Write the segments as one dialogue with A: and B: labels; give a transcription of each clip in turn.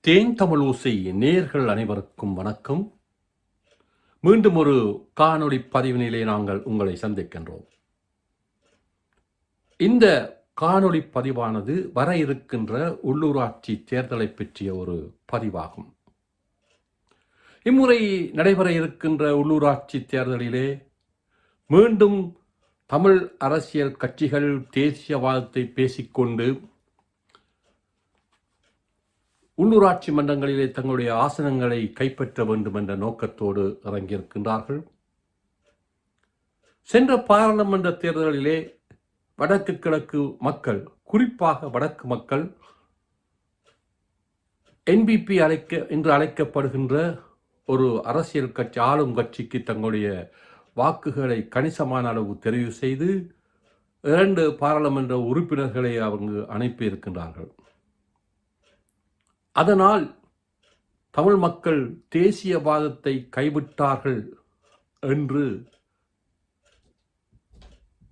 A: தேன் தமிழ் நேர்கள் அனைவருக்கும் வணக்கம். மீண்டும் ஒரு காணொளி பதிவினிலே நாங்கள் உங்களை சந்திக்கின்றோம். இந்த காணொளி பதிவானது வர இருக்கின்ற உள்ளூராட்சி தேர்தலை பற்றிய ஒரு பதிவாகும். இம்முறை நடைபெற இருக்கின்ற உள்ளூராட்சி தேர்தலிலே மீண்டும் தமிழ் அரசியல் கட்சிகள் தேசியவாதத்தை பேசிக்கொண்டு உள்ளூராட்சி மன்றங்களிலே தங்களுடைய ஆசனங்களை கைப்பற்ற வேண்டும் என்ற நோக்கத்தோடு இறங்கியிருக்கின்றார்கள். சென்ற பாராளுமன்ற தேர்தலிலே வடக்கு கிழக்கு மக்கள் குறிப்பாக வடக்கு மக்கள் என்பிபி அழைக்க என்று அழைக்கப்படுகின்ற ஒரு அரசியல் கட்சி ஆளும் கட்சிக்கு தங்களுடைய வாக்குகளை கணிசமான அளவு தெரிவு செய்து இரண்டு பாராளுமன்ற உறுப்பினர்களை அவங்க அனுப்பியிருக்கின்றார்கள். அதனால் தமிழ் மக்கள் தேசியவாதத்தை கைவிட்டார்கள் என்று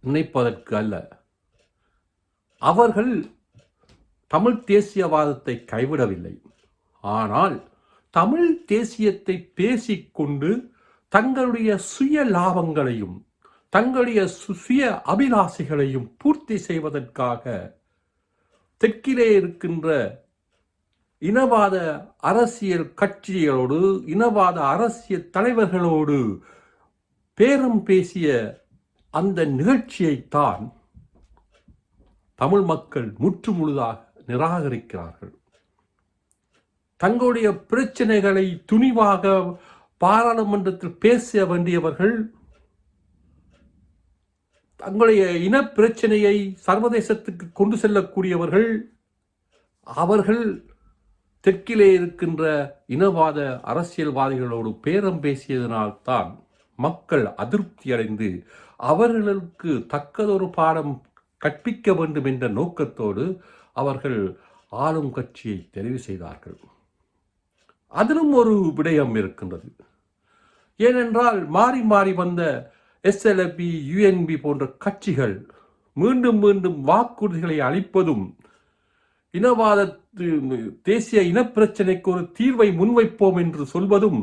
A: நினைப்பதற்கு அல்ல. அவர்கள் தமிழ் தேசியவாதத்தை கைவிடவில்லை. ஆனால் தமிழ் தேசியத்தை பேசிக்கொண்டு தங்களுடைய சுய லாபங்களையும் தங்களுடைய சு- சுய அபிலாசைகளையும் பூர்த்தி செய்வதற்காக தெற்கிலே இருக்கின்ற இனவாத அரசியல் கட்சிகளோடு இனவாத அரசியல் தலைவர்களோடு பேரம் பேசிய அந்த நிகழ்ச்சியைத்தான் தமிழ் மக்கள் முற்றுமுழுதாக நிராகரிக்கிறார்கள். தங்களுடைய பிரச்சனைகளை துணிவாக பாராளுமன்றத்தில் பேச வேண்டியவர்கள் தங்களுடைய இன பிரச்சனையை சர்வதேசத்துக்கு கொண்டு செல்லக்கூடியவர்கள் அவர்கள் தெற்கிலே இருக்கின்ற இனவாத அரசியல்வாதிகளோடு பேரம் பேசியதனால்தான் மக்கள் அதிருப்தி அடைந்து அவர்களுக்கு தக்கதொரு பாடம் கற்பிக்க வேண்டும் என்ற நோக்கத்தோடு அவர்கள் ஆளும் கட்சியை தெரிவு செய்தார்கள். அதிலும் ஒரு விடயம் இருக்கின்றது. ஏனென்றால் மாறி மாறி வந்த எஸ்எல்பி யுஎன்பி போன்ற கட்சிகள் மீண்டும் மீண்டும் வாக்குறுதிகளை அளிப்பதும் இனவாத தேசிய இனப்பிரச்சனைக்கு ஒரு தீர்வை முன்வைப்போம் என்று சொல்வதும்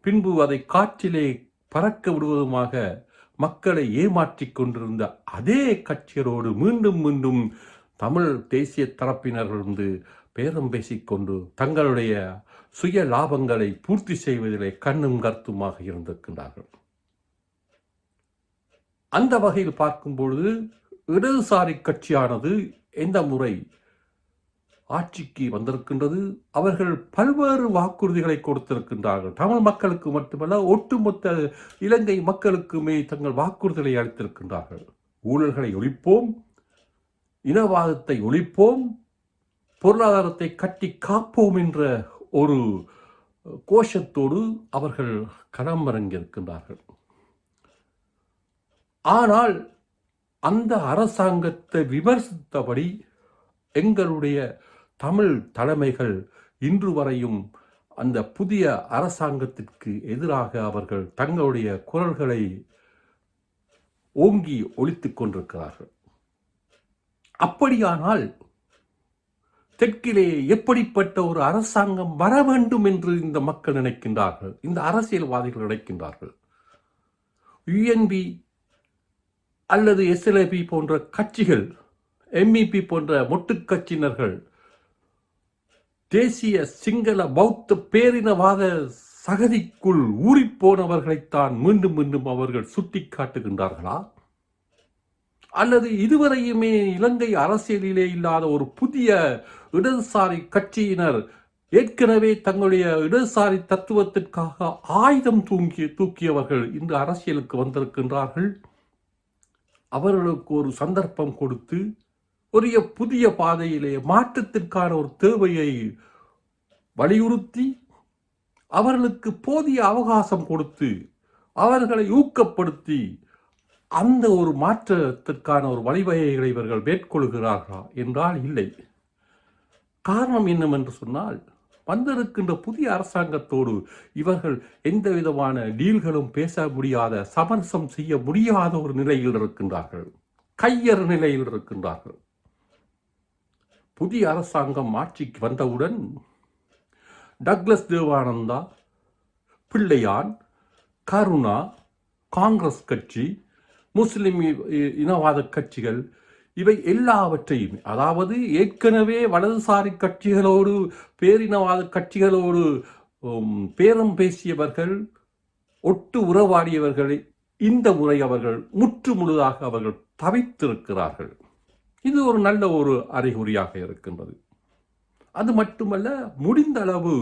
A: பின்பு அதை காற்றிலே பறக்க விடுவதுமாக மக்களை ஏமாற்றிக் கொண்டிருந்த அதே கட்சியரோடு மீண்டும் மீண்டும் தமிழ் தேசிய தரப்பினர் வந்து பேரம் பேசிக்கொண்டு தங்களுடைய சுய லாபங்களை பூர்த்தி செய்வதிலே கண்ணும் கருத்துமாக இருந்திருக்கின்றார்கள். அந்த வகையில் பார்க்கும் பொழுது இடதுசாரி கட்சியானது எந்த முறை ஆட்சிக்கு வந்திருக்கின்றது. அவர்கள் பல்வேறு வாக்குறுதிகளை கொடுத்திருக்கின்றார்கள். தமிழ் மக்களுக்கு மட்டுமல்ல ஒட்டுமொத்த இலங்கை மக்களுக்குமே தங்கள் வாக்குறுதிகளை அளித்திருக்கின்றார்கள். ஊழல்களை ஒழிப்போம் இனவாதத்தை ஒழிப்போம் பொருளாதாரத்தை கட்டி காப்போம் என்ற ஒரு கோஷத்தோடு அவர்கள் களமிறங்கியிருக்கின்றார்கள். ஆனால் அந்த அரசாங்கத்தை விமர்சித்தபடி எங்களுடைய தமிழ் தலைமைகள் இன்று வரையும் அந்த புதிய அரசாங்கத்திற்கு எதிராக அவர்கள் தங்களுடைய குரல்களை ஓங்கி ஒழித்துக் கொண்டிருக்கிறார்கள். அப்படியானால் தெற்கிலே எப்படிப்பட்ட ஒரு அரசாங்கம் வர வேண்டும் என்று இந்த மக்கள் நினைக்கின்றார்கள்? இந்த அரசியல்வாதிகள் நினைக்கின்றார்கள். யுஎன்பி அல்லது எஸ்எல்ஏபி போன்ற கட்சிகள் எம்இபி போன்ற மொட்டு கட்சியினர்கள் தேசிய சிங்கள பௌத்த பேரினவாத சகதிக்குள் ஊறிப்போனவர்களைத்தான் மீண்டும் மீண்டும் அவர்கள் சுட்டிக்காட்டுகின்றார்களா? அல்லது இதுவரையுமே இலங்கை அரசியலிலே இல்லாத ஒரு புதிய இடதுசாரி கட்சியினர் ஏற்கனவே தங்களுடைய இடதுசாரி தத்துவத்திற்காக ஆயுதம் தூங்கி தூக்கியவர்கள் இன்று அரசியலுக்கு வந்திருக்கின்றார்கள். அவர்களுக்கு ஒரு சந்தர்ப்பம் கொடுத்து ஒரு புதிய பாதையிலே மாற்றத்திற்கான ஒரு தேவையை வலியுறுத்தி அவர்களுக்கு போதிய அவகாசம் கொடுத்து அவர்களை ஊக்கப்படுத்தி அந்த ஒரு மாற்றத்திற்கான ஒரு வழிவகைகளை இவர்கள் மேற்கொள்கிறார்களா என்றால் இல்லை. காரணம் என்னவென்று சொன்னால் வந்திருக்கின்ற புதிய அரசாங்கத்தோடு இவர்கள் எந்த விதமான டீல்களும் பேச முடியாத சமரசம் செய்ய முடியாத ஒரு நிலையில் இருக்கின்றார்கள். கையறு நிலையில் இருக்கின்றார்கள். புதிய அரசாங்கம் ஆட்சிக்கு வந்தவுடன் டக்ளஸ் தேவானந்தா பிள்ளையான் கருணா காங்கிரஸ் கட்சி முஸ்லிம் இ- இனவாத கட்சிகள் இவை எல்லாவற்றையும் அதாவது ஏற்கனவே வலதுசாரி கட்சிகளோடு பேரினவாத கட்சிகளோடு பேரம் பேசியவர்கள் ஒட்டு உறவாடியவர்களை இந்த முறை அவர்கள் முற்று முழுதாக அவர்கள் தவித்திருக்கிறார்கள். இது ஒரு நல்ல ஒரு அறிகுறியாக இருக்கின்றது. அது மட்டுமல்ல முடிந்த அளவு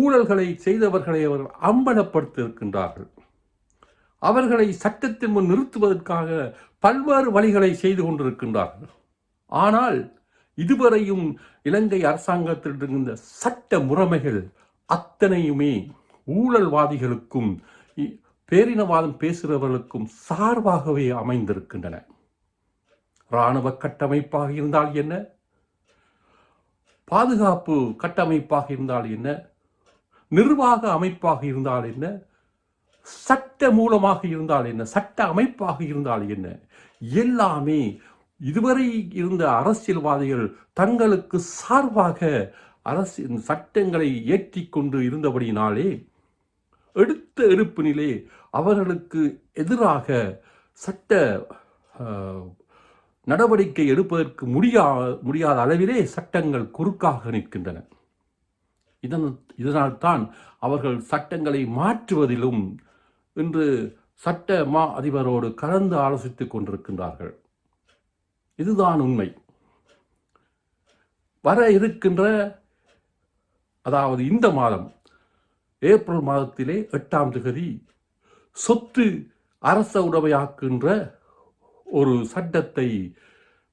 A: ஊழல்களை செய்தவர்களை அவர்கள் அம்பலப்படுத்தியிருக்கின்றார்கள். அவர்களை சட்டத்தின் முன் நிறுத்துவதற்காக பல்வேறு வழிகளை செய்து கொண்டிருக்கின்றார்கள். ஆனால் இதுவரையும் இலங்கை அரசாங்கத்தில் இருந்த சட்ட முறைமைகள் அத்தனையுமே ஊழல்வாதிகளுக்கும் பேரினவாதம் பேசுகிறவர்களுக்கும் சார்பாகவே அமைந்திருக்கின்றன. இராணுவ கட்டமைப்பாக இருந்தால் என்ன? பாதுகாப்பு கட்டமைப்பாக இருந்தால் என்ன? நிர்வாக அமைப்பாக இருந்தால் என்ன? சட்ட மூலமாக இருந்தால் என்ன? சட்ட அமைப்பாக இருந்தால் என்ன? எல்லாமே இதுவரை இருந்த அரசியல்வாதிகள் தங்களுக்கு சார்பாக அரசியல் சட்டங்களை ஏற்றிக்கொண்டு இருந்தபடியினாலே எடுத்த எடுப்பினிலே அவர்களுக்கு எதிராக சட்ட நடவடிக்கை எடுப்பதற்கு முடியா முடியாத அளவிலே சட்டங்கள் குறுக்காக நிற்கின்றன. இதன் இதனால்தான் அவர்கள் சட்டங்களை மாற்றுவதிலும் இன்று சட்ட மா அதிபரோடு கலந்து ஆலோசித்துக் கொண்டிருக்கின்றார்கள். இதுதான் உண்மை. வர இருக்கின்ற அதாவது இந்த மாதம் ஏப்ரல் மாதத்திலே எட்டாம் தேதி சொத்து அரச உடமையாக்குகின்ற ஒரு சட்டத்தை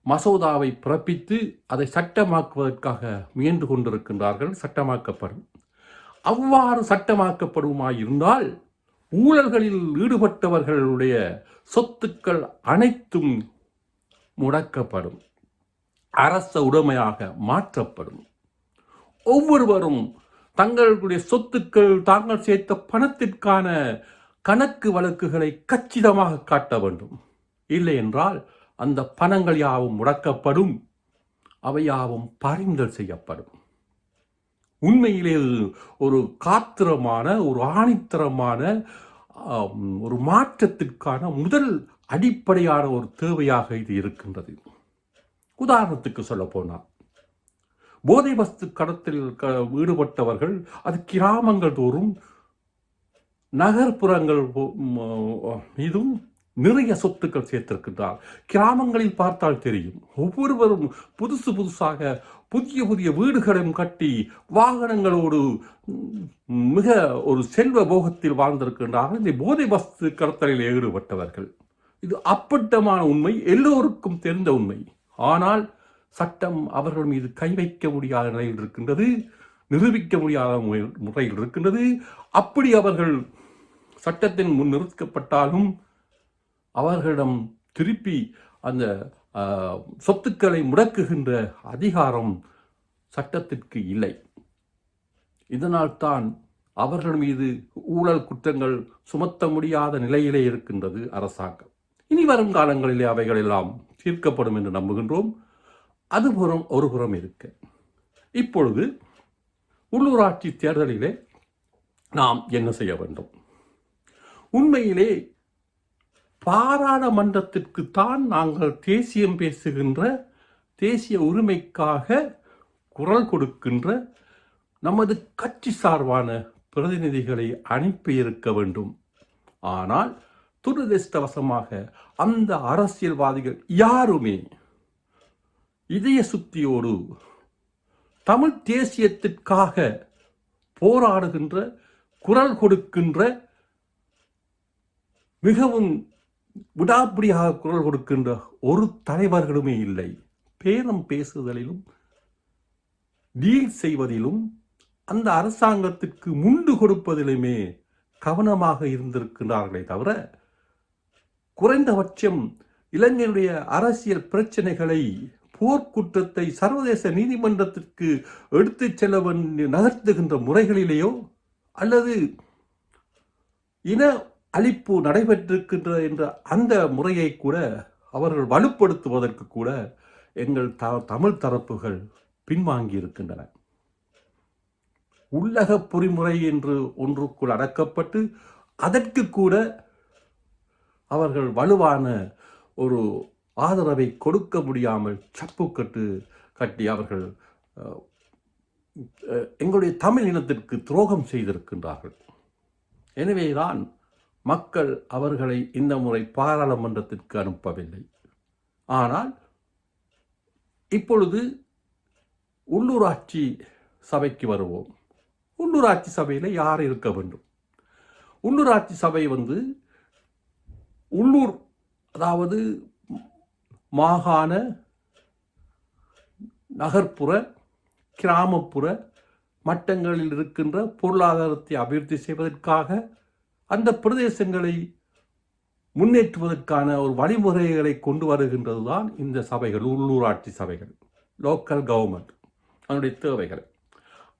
A: மசோதாவை பிறப்பித்து அதை சட்டமாக்குவதற்காக முயன்று கொண்டிருக்கின்றார்கள் சட்டமாக்கப்படும். அவ்வாறு சட்டமாக்கப்படுமாயிருந்தால் ஊழல்களில் ஈடுபட்டவர்களுடைய சொத்துக்கள் அனைத்தும் முடக்கப்படும். அரச உடைமையாக மாற்றப்படும். ஒவ்வொருவரும் தங்களுடைய சொத்துக்கள் தாங்கள் சேர்த்த பணத்திற்கான கணக்கு வழக்குகளை கச்சிதமாக காட்ட வேண்டும். இல்லை என்றால் அந்த பணங்கள் யாவும் முடக்கப்படும் அவை யாவும் பறிமுதல் செய்யப்படும். உண்மையிலே ஒரு காத்திரமான ஒரு ஆணித்தரமான ஒரு மாற்றத்திற்கான முதல் அடிப்படையான ஒரு தேவையாக இது இருக்கின்றது. உதாரணத்துக்கு சொல்ல போனால் போதை வஸ்து கடத்தில் க- ஈடுபட்டவர்கள் அது கிராமங்கள் தோறும் நகர்ப்புறங்கள் போ- மீதும் நிறைய சொத்துக்கள் சேர்த்திருக்கின்றார். கிராமங்களில் பார்த்தால் தெரியும். ஒவ்வொருவரும் புதுசு புதுசாக புதிய புதிய வீடுகளும் கட்டி வாகனங்களோடு மிக ஒரு செல்வ போகத்தில் வாழ்ந்திருக்கின்றார்கள். இந்த போதை வஸ்து கடத்தலில் ஈடுபட்டவர்கள். இது அப்பட்டமான உண்மை. எல்லோருக்கும் தெரிந்த உண்மை. ஆனால் சட்டம் அவர்கள் மீது கை வைக்க முடியாத நிலையில் இருக்கின்றது. நிரூபிக்க முடியாத முறை- முறையில் இருக்கின்றது. அப்படி அவர்கள் சட்டத்தின் முன் நிறுத்தப்பட்டாலும் அவர்களிடம் திருப்பி அந்த சொத்துக்களை முடக்குகின்ற அதிகாரம் சட்டத்திற்கு இல்லை. இதனால்தான் அவர்கள் மீது ஊழல் குற்றங்கள் சுமத்த முடியாத நிலையிலே இருக்கின்றது அரசாங்கம். இனி வரும் காலங்களிலே அவைகள் எல்லாம் தீர்க்கப்படும் என்று நம்புகின்றோம். அதுபுறம் ஒரு புறம் இருக்க. இப்பொழுது உள்ளூராட்சி தேர்தலிலே நாம் என்ன செய்ய வேண்டும்? உண்மையிலே பாராளுமன்றத்திற்கு தான் நாங்கள் தேசியம் பேசுகின்ற தேசிய உரிமைக்காக குரல் கொடுக்கின்ற நமது கட்சி சார்பான பிரதிநிதிகளை அனுப்பியிருக்க வேண்டும். ஆனால் துரதிருஷ்டவசமாக அந்த அரசியல்வாதிகள் யாருமே இதய சுத்தியோடு தமிழ் தேசியத்திற்காக போராடுகின்ற குரல் கொடுக்கின்ற மிகவும் விடாப்பிடியாக குரல் கொடுக்கின்ற ஒரு தலைவர்களுமே இல்லை. பேரம் பேசுதலிலும் டீல் செய்வதிலும் அந்த அரசாங்கத்திற்கு முண்டு கொடுப்பதிலுமே கவனமாக இருந்திருக்கிறார்களே தவிர குறைந்தபட்சம் இலங்கையினுடைய அரசியல் பிரச்சனைகளை போர்க்குற்றத்தை சர்வதேச நீதிமன்றத்திற்கு எடுத்துச் செல்ல நகர்த்துகின்ற முறைகளிலேயோ அல்லது இன அழிப்பு நடைபெற்றிருக்கின்ற என்ற அந்த முறையை கூட அவர்கள் வலுப்படுத்துவதற்கு கூட எங்கள் த தமிழ் தரப்புகள் பின்வாங்கி இருக்கின்றன. உள்ளக பொறிமுறை என்று ஒன்றுக்குள் அடக்கப்பட்டு அதற்கு கூட அவர்கள் வலுவான ஒரு ஆதரவை கொடுக்க முடியாமல் சப்பு கட்டு கட்டி அவர்கள் எங்களுடைய தமிழ் இனத்திற்கு துரோகம் செய்திருக்கின்றார்கள். எனவேதான் மக்கள் அவர்களை இந்த முறை பாராளுமன்றத்திற்கு அனுப்பவில்லை. ஆனால் இப்பொழுது உள்ளூராட்சி சபைக்கு வருவோம். உள்ளூராட்சி சபையில் யார் இருக்க வேண்டும்? உள்ளூராட்சி சபை வந்து உள்ளூர் அதாவது மாகாண நகர்ப்புற கிராமப்புற மட்டங்களில் இருக்கின்ற பொருளாதாரத்தை அபிவிருத்தி செய்வதற்காக அந்த பிரதேசங்களை முன்னேற்றுவதற்கான ஒரு வழிமுறைகளை கொண்டு வருகின்றது தான் இந்த சபைகள் உள்ளூராட்சி சபைகள் லோக்கல் கவர்மெண்ட் அதனுடைய தேவைகள்.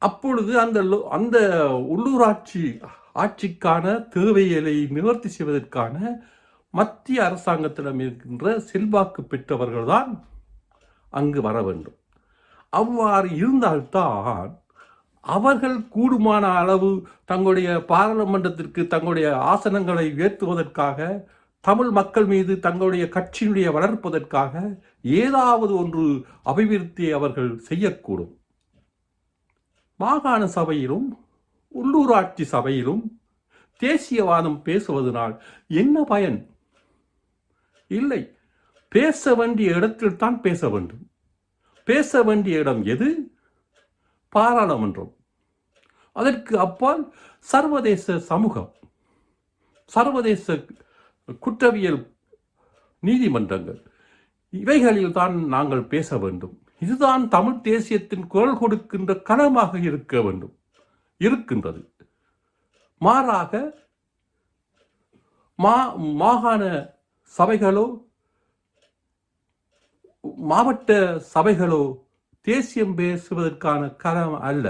A: அப்பொழுது அந்த அந்த உள்ளூராட்சி ஆட்சிக்கான தேவைகளை நிவர்த்தி செய்வதற்கான மத்திய அரசாங்கத்திடம் இருக்கின்ற செல்வாக்கு பெற்றவர்கள் தான் அங்கு வர வேண்டும். அவ்வாறு இருந்தால்தான் அவர்கள் கூடுமான அளவு தங்களுடைய பாராளுமன்றத்திற்கு தங்களுடைய ஆசனங்களை உயர்த்துவதற்காக தமிழ் மக்கள் மீது தங்களுடைய கட்சியினுடைய வளர்ப்பதற்காக ஏதாவது ஒன்று அபிவிருத்தியை அவர்கள் செய்யக்கூடும். மாகாண சபையிலும் உள்ளூராட்சி சபையிலும் தேசியவாதம் பேசுவதனால் என்ன பயன்? இல்லை பேச வேண்டிய இடத்தில் தான் பேச வேண்டும். பேச வேண்டிய இடம் எது? பாராளுமன்றம். அதற்கு அப்பால் சர்வதேச சமூகம் சர்வதேச குற்றவியல் நீதிமன்றங்கள் இவைகளில் தான் நாங்கள் பேச வேண்டும். இதுதான் தமிழ் தேசியத்தின் குரல் கொடுக்கின்ற களமாக இருக்க வேண்டும் இருக்கின்றது. மாறாக மா மாகாண சபைகளோ மாவட்ட சபைகளோ தேசியம் பேசுவதற்கான களம் அல்ல.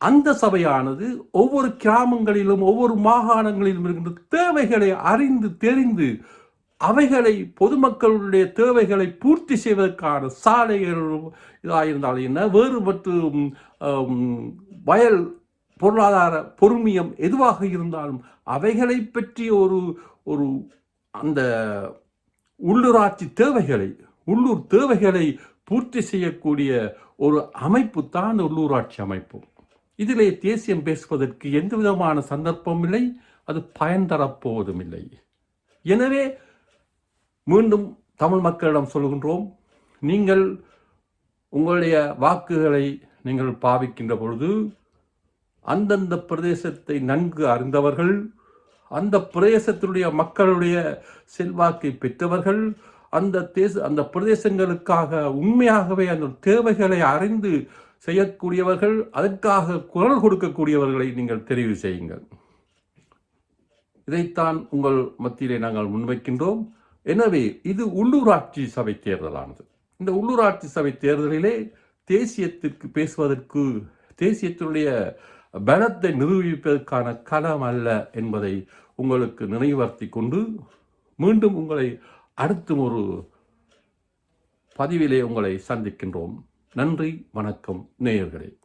A: அந்த சபையானது ஒவ்வொரு கிராமங்களிலும் ஒவ்வொரு மாகாணங்களிலும் இருக்கின்ற தேவைகளை அறிந்து தெரிந்து அவைகளை பொதுமக்களுடைய தேவைகளை பூர்த்தி செய்வதற்கான சாலைகள் இதாக இருந்தாலும் என்ன? வேறு மற்றும் வயல் பொருளாதார பொறுமியம் எதுவாக இருந்தாலும் அவைகளை பற்றிய ஒரு ஒரு அந்த உள்ளூராட்சி தேவைகளை உள்ளூர் தேவைகளை பூர்த்தி செய்யக்கூடிய ஒரு அமைப்பு தான் உள்ளூராட்சி அமைப்பு. இதிலே தேசியம் பேசுவதற்கு எந்த விதமான சந்தர்ப்பமும் இல்லை அது பயன் தரப்போவதும் இல்லை. எனவே மீண்டும் தமிழ் மக்களிடம் சொல்கின்றோம் நீங்கள் உங்களுடைய வாக்குகளை நீங்கள் பாவிக்கின்ற பொழுது அந்தந்த பிரதேசத்தை நன்கு அறிந்தவர்கள் அந்த பிரதேசத்தினுடைய மக்களுடைய செல்வாக்கை பெற்றவர்கள் அந்த தேச அந்த பிரதேசங்களுக்காக உண்மையாகவே அந்த தேவைகளை அறிந்து செய்யக்கூடியவர்கள் அதற்காக குரல் கொடுக்கக்கூடியவர்களை நீங்கள் தெரிவு செய்யுங்கள். இதைத்தான் உங்கள் மத்தியிலே நாங்கள் முன்வைக்கின்றோம். எனவே இது உள்ளூராட்சி சபை தேர்தலானது. இந்த உள்ளூராட்சி சபை தேர்தலிலே தேசியத்திற்கு பேசுவதற்கு தேசியத்தினுடைய பலத்தை நிரூபிப்பதற்கான களம் அல்ல என்பதை உங்களுக்கு நினைவுபடுத்தி கொண்டு மீண்டும் உங்களை அடுத்தும் ஒரு பதிவிலே உங்களை சந்திக்கின்றோம். நன்றி வணக்கம் நேயர்களே.